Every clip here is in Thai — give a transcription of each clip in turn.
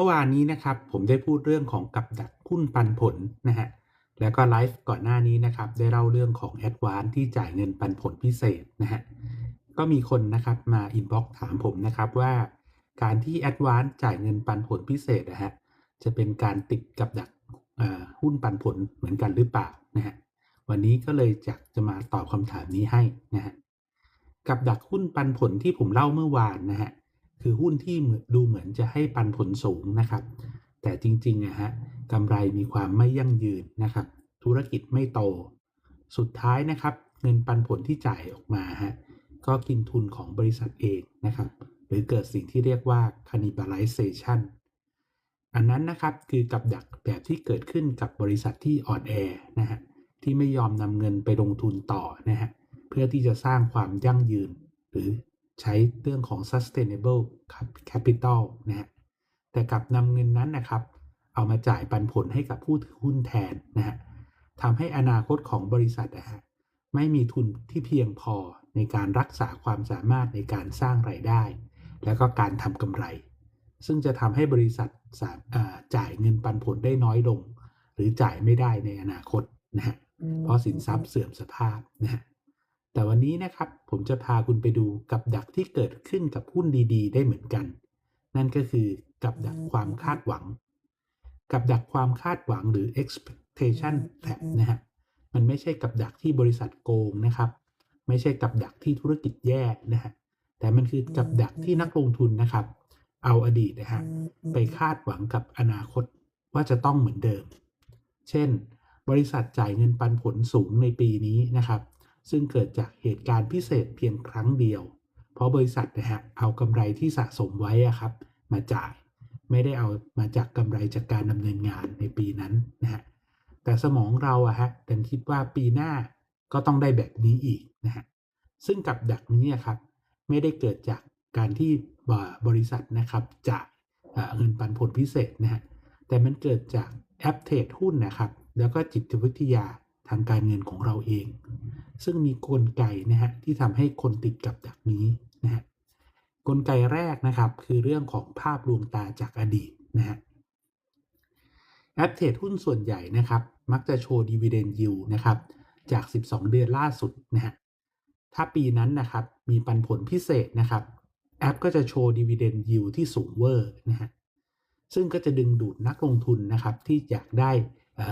มื่อวานนี้นะครับผมได้พูดเรื่องของกับดักหุ้นปันผลนะฮะแล้วก็ไลฟ์ก่อนหน้านี้นะครับได้เล่าเรื่องของแอดวานที่จ่ายเงินปันผลพิเศษนะฮะก็มีคนนะครับมาอินบ็อกถามผมนะครับว่า การที่แอดวานจ่ายเงินปันผลพิเศษนะฮะจะเป็นการติดกับดักหุ้นปันผลเหมือนกันหรือเปล่านะฮะวันนี้ก็เลยจะจะมาตอบคำถามนี้ให้นะฮะกับดักหุ้นปันผลที่ผมเล่าเมื่อวานนะฮะ คือหุ้นที่ดูเหมือนจะให้ปันผลสูงนะครับ แต่จริงๆนะฮะกำไรมีความไม่ยั่งยืนนะครับ ธุรกิจไม่โต สุดท้ายนะครับ เงินปันผลที่จ่ายออกมาฮะก็กินทุนของบริษัทเองนะครับ หรือเกิดสิ่งที่เรียกว่า cannibalization อันนั้นนะครับคือกับดักแบบที่เกิดขึ้นกับบริษัทที่อ่อนแอนะฮะที่ไม่ยอมนำเงินไปลงทุนต่อนะฮะเพื่อที่จะสร้างความยั่งยืนหรือ ใช้เรื่องของ sustainable capital นะฮะแต่กลับนำเงินนั้นนะครับ เอามาจ่ายปันผลให้กับผู้ถือหุ้นแทนนะฮะทำให้อนาคตของบริษัทนะฮะไม่มีทุนที่เพียงพอในการรักษาความสามารถในการสร้างไรายได้ แล้วก็การทำกำไร ซึ่งจะทำให้บริษัทจ่ายเงินปันผลได้น้อยลง หรือจ่ายไม่ได้ในอนาคตนะฮะเพราะสินทรัพย์เสื่อมสภาพนะฮะ แต่วันนี้นะครับผมจะพาคุณไปดูกับดักที่เกิดขึ้นกับหุ้นดีๆ ได้เหมือนกัน นั่นก็คือกับดักความคาดหวัง กับดักความคาดหวังหรือ expectation trap นะฮะมันไม่ใช่กับดักที่บริษัทโกงนะครับ ไม่ใช่กับดักที่ธุรกิจแย่นะฮะแต่มันคือกับดักที่นักลงทุนนะครับ เอาอดีตนะฮะไปคาดหวังกับอนาคตว่าจะต้องเหมือนเดิม เช่น บริษัทจ่ายเงินปันผลสูงในปีนี้นะครับ ซึ่งเกิดจากเหตุการณ์พิเศษเพียงครั้งเดียว เพราะบริษัทนะฮะเอากำไรที่สะสมไว้อะครับ มาจ่าย ไม่ได้เอามาจากกำไรจากการดำเนินงานในปีนั้นนะฮะแต่สมองเราอะฮะดันคิดว่าปีหน้าก็ต้องได้แบบนี้อีกนะฮะซึ่งกับดักนี้ครับไม่ได้เกิดจากการที่บริษัทนะครับจ่ายเงินปันผลพิเศษนะฮะแต่มันเกิดจากแอปเทรดหุ้นนะครับ แล้วก็จิตวิทยา ทางการเงินของเราเอง ซึ่งมีกลไกนะฮะที่ทำให้คนติดกับดักนี้นะฮะกลไกแรกนะครับคือเรื่องของภาพลวงตาจากอดีตนะฮะแอปเทรดหุ้นส่วนใหญ่นะครับ มักจะโชว์ดีเวเดนยิวนะครับจาก 12 เดือนล่าสุดนะฮะถ้าปีนั้นนะครับมีปันผลพิเศษนะครับ แอปก็จะโชว์ดีเวเดนยิวที่สูงเวอร์นะฮะซึ่งก็จะดึงดูดนักลงทุนนะครับที่อยากได้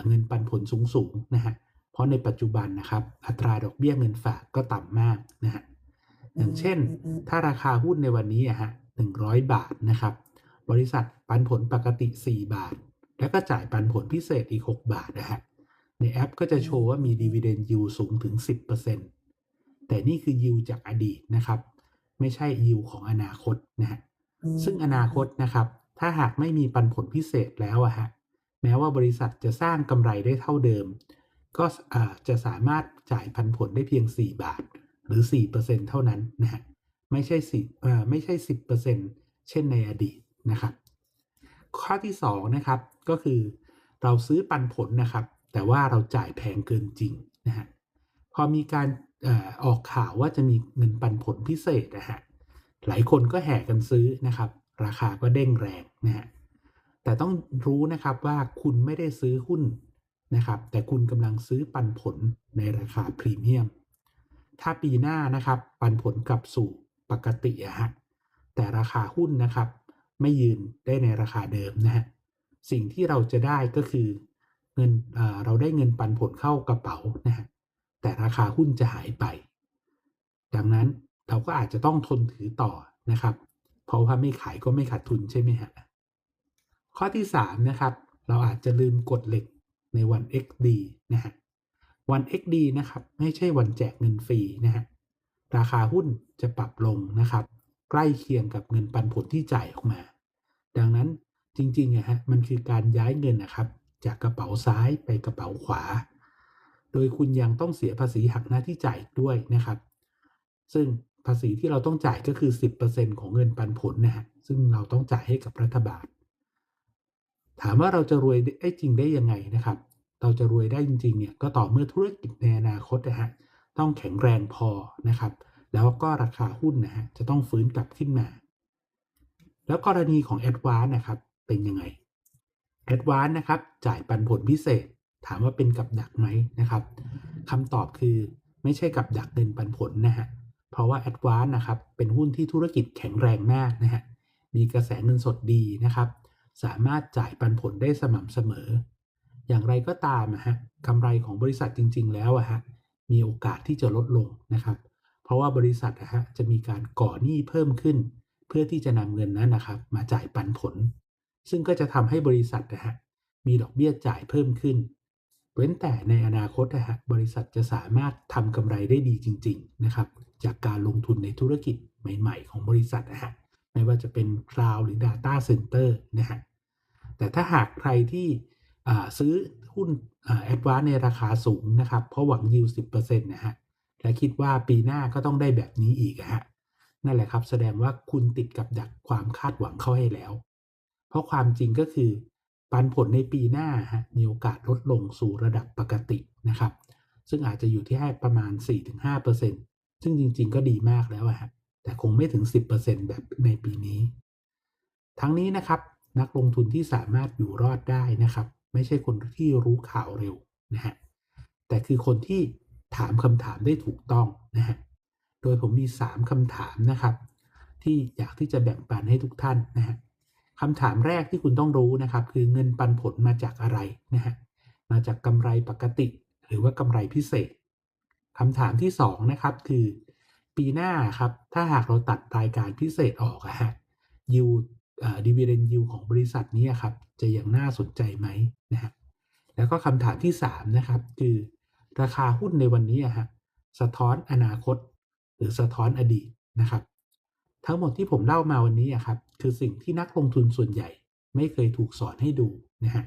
เงินปันผลสูงๆนะฮะ เพราะในปัจจุบันนะครับ อัตราดอกเบี้ยเงินฝากก็ต่ำมากนะฮะอย่างเช่น ถ้าราคาหุ้นในวันนี้อะฮะหนึ่งร้อยบาทนะครับ บริษัทปันผลปกติ 4 บาท แล้วก็จ่ายปันผลพิเศษอีก 6 บาทนะฮะในแอปก็จะโชว์ว่ามีดีเวเดนยูสูงถึง 10%แต่นี่คือยิวจากอดีตนะครับ ไม่ใช่ยิวของอนาคตนะฮะซึ่งอนาคตนะครับ ถ้าหากไม่มีปันผลพิเศษแล้วอะฮะแม้ว่าบริษัทจะสร้างกำไรได้เท่าเดิม ก็จะสามารถจ่ายพันผลได้เพียง 4 บาท หรือ 4%เท่านั้นนะฮะไม่ใช่สิไม่ใช่ 10%เช่นในอดีตนะครับ ข้อที่2นะครับก็คือเราซื้อปันผลนะครับ แต่ว่าเราจ่ายแพงเกินจริงนะฮะพอมีการออกข่าวว่าจะมีเงินปันผลพิเศษนะฮะหลายคนก็แห่กันซื้อนะครับ ราคาก็เด้งแรงนะฮะแต่ต้องรู้นะครับว่าคุณไม่ได้ซื้อหุ้น นะครับ แต่คุณกำลังซื้อปันผลในราคาพรีเมียม ถ้าปีหน้านะครับปันผลกลับสู่ปกติอะฮะแต่ราคาหุ้นนะครับ ไม่ยืนได้ในราคาเดิมนะฮะสิ่งที่เราจะได้ก็คือเงินเราได้เงินปันผลเข้ากระเป๋านะฮะแต่ราคาหุ้นจะหายไป ดังนั้นเราก็อาจจะต้องทนถือต่อนะครับ เพราะว่าไม่ขายก็ไม่ขาดทุนใช่ไหมฮะข้อที่3นะครับ เราอาจจะลืมกดเหล็ก ในวัน XD นะฮะวัน XD นะครับ ไม่ใช่วันแจกเงินฟรีนะฮะราคาหุ้นจะปรับลงนะครับ ใกล้เคียงกับเงินปันผลที่จ่ายออกมา ดังนั้นจริงๆนะฮะมันคือการย้ายเงินนะครับ จากกระเป๋าซ้ายไปกระเป๋าขวา โดยคุณยังต้องเสียภาษีหักหน้าที่จ่ายด้วยนะครับ ซึ่งภาษีที่เราต้องจ่ายก็คือ 10%ของเงินปันผลนะฮะซึ่งเราต้องจ่ายให้กับรัฐบาล ถามว่าเราจะรวยได้จริงได้ยังไงนะครับ เราจะรวยได้จริงๆเนี่ยก็ต่อเมื่อธุรกิจในอนาคตนะฮะต้องแข็งแรงพอนะครับ แล้วก็ราคาหุ้นนะฮะจะต้องฟื้นกลับขึ้นมา แล้วกรณีของแอดวานนะครับเป็นยังไง a d v a n c e นะครับจ่ายปันผลพิเศษ ถามว่าเป็นกับดักไหมนะครับคำตอบคือไม่ใช่กับดักเงินปันผลนะฮะเพราะว่า a d v a n c e นะครับเป็นหุ้นที่ธุรกิจแข็งแรงมากนะฮะมีกระแสเงินสดดีนะครับ สามารถจ่ายปันผลได้สม่ำเสมอ อย่างไรก็ตามนะฮะกำไรของบริษัทจริง ๆ แล้วอะฮะมีโอกาสที่จะลดลงนะครับ เพราะว่าบริษัทนะฮะจะมีการก่อหนี้เพิ่มขึ้น เพื่อที่จะนำเงินนั้นนะครับ มาจ่ายปันผล ซึ่งก็จะทำให้บริษัทนะฮะมีดอกเบี้ยจ่ายเพิ่มขึ้น เว้นแต่ในอนาคตนะฮะบริษัทจะสามารถทำกำไรได้ดีจริง ๆ นะครับ จากการลงทุนในธุรกิจใหม่ ๆ ของบริษัทนะฮะไม่ว่าจะเป็น Cloud หรือ Data Center นะฮะแต่ถ้าหากใครที่ ซื้อหุ้นแอดวานในราคาสูงนะครับ เพราะหวังยิว10%นะฮะ และคิดว่าปีหน้าก็ต้องได้แบบนี้อีกฮะ นั่นแหละครับ แสดงว่าคุณติดกับดักความคาดหวังเข้าให้แล้ว เพราะความจริงก็คือ ปันผลในปีหน้าฮะ มีโอกาสลดลงสู่ระดับปกตินะครับ ซึ่งอาจจะอยู่ที่ให้ประมาณ 4-5%ซึ่งจริง ๆ ก็ดีมากแล้วฮะ แต่คงไม่ถึง 10%แบบในปีนี้ ทั้งนี้นะครับ นักลงทุนที่สามารถอยู่รอดได้นะครับ ไม่ใช่คนที่รู้ข่าวเร็วนะฮะแต่คือคนที่ถามคำถามได้ถูกต้องนะฮะโดยผมมี 3คำถามนะครับ ที่อยากที่จะแบ่งปันให้ทุกท่านนะฮะคำถามแรกที่คุณต้องรู้นะครับ คือเงินปันผลมาจากอะไรนะฮะมาจากกำไรปกติ หรือว่ากำไรพิเศษคำถามที่2นะครับคือปีหน้าครับถ้าหากเราตัดรายการพิเศษออกอะฮะยู ดีเวเดนยูของบริษัทนี้ครับ จะยังน่าสนใจไหมนะฮะแล้วก็คำถามที่ 3 นะครับ คือราคาหุ้นในวันนี้ฮะสะท้อนอนาคต หรือสะท้อนอดีตนะครับ ทั้งหมดที่ผมเล่ามาวันนี้ครับคือสิ่งที่นักลงทุนส่วนใหญ่ ไม่เคยถูกสอนให้ดูนะฮะ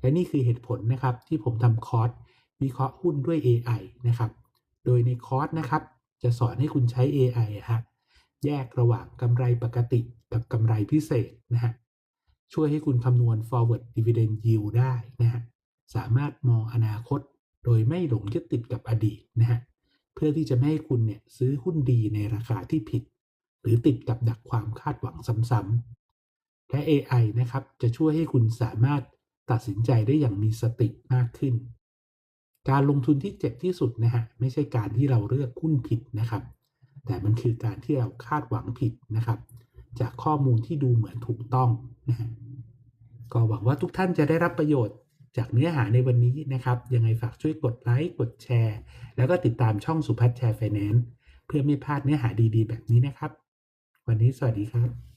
และนี่คือเหตุผลนะครับที่ผมทำคอร์สวิเคราะห์หุ้นด้วย AI นะครับ โดยในคอร์สนะครับ จะสอนให้คุณใช้ AI ฮะ แยกระหว่างกำไรปกติกับกำไรพิเศษนะฮะช่วยให้คุณคำนวณ forward dividend yield ได้นะฮะสามารถมองอนาคตโดยไม่หลงยึดติดกับอดีตนะฮะเพื่อที่จะไม่ให้คุณเนี่ยซื้อหุ้นดีในราคาที่ผิด หรือติดกับดักความคาดหวังซ้ำๆและ AI นะครับจะช่วยให้คุณสามารถตัดสินใจได้อย่างมีสติมากขึ้น การลงทุนที่เจ็บที่สุดนะฮะไม่ใช่การที่เราเลือกหุ้นผิดนะครับ แต่มันคือการที่เราคาดหวังผิดนะครับ จากข้อมูลที่ดูเหมือนถูกต้องนะฮะก็หวังว่าทุกท่านจะได้รับประโยชน์จากเนื้อหาในวันนี้นะครับ ยังไงฝากช่วยกดไลค์กดแชร์ แล้วก็ติดตามช่องสุพัฒน์แชร์ไฟแนนซ์เพื่อไม่พลาดเนื้อหาดีๆ แบบนี้นะครับ วันนี้สวัสดีครับ